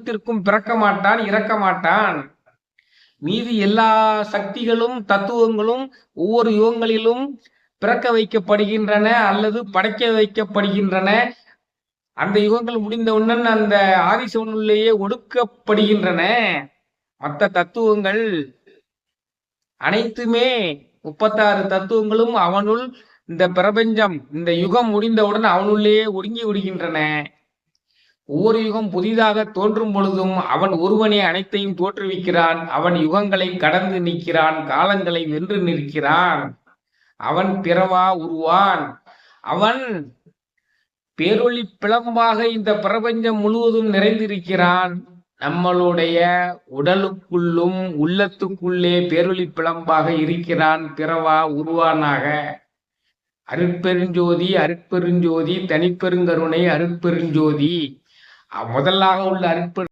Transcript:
யுகத்திற்கும் பிறக்க மாட்டான் இறக்க மாட்டான் மீதி எல்லா சக்திகளும் தத்துவங்களும் ஒவ்வொரு யுகங்களிலும் பிறக்க வைக்கப்படுகின்றன அல்லது படைக்க வைக்கப்படுகின்றன. அந்த யுகங்கள் முடிந்தவுடன் அந்த ஆதிசிவனுள்ளேயே ஒடுக்கப்படுகின்றன. மற்ற தத்துவங்கள் அனைத்துமே முப்பத்தாறு தத்துவங்களும் அவனுள் இந்த பிரபஞ்சம் இந்த யுகம் முடிந்தவுடன் அவனுள்ளேயே ஒடுங்கி விடுகின்றன. ஒவ்வொரு யுகம் புதிதாக தோன்றும் பொழுதும் அவன் ஒருவனே அனைத்தையும் தோற்றுவிக்கிறான். அவன் யுகங்களை கடந்து நிற்கிறான். காலங்களை வென்று நிற்கிறான். அவன் பிறவா உருவான். அவன் பேரொளி பிளம்பாக இந்த பிரபஞ்சம் முழுவதும் நிறைந்திருக்கிறான். நம்மளுடைய உடலுக்குள்ளும் உள்ளத்துக்குள்ளே பேரொளி பிளம்பாக இருக்கிறான். பிறவா உருவானாக. அருட்பெருஞ்சோதி அருட்பெருஞ்சோதி தனிப்பெருங்கருணை அருட்பெருஞ்சோதி. முதலாக உள்ள அருட்பெரு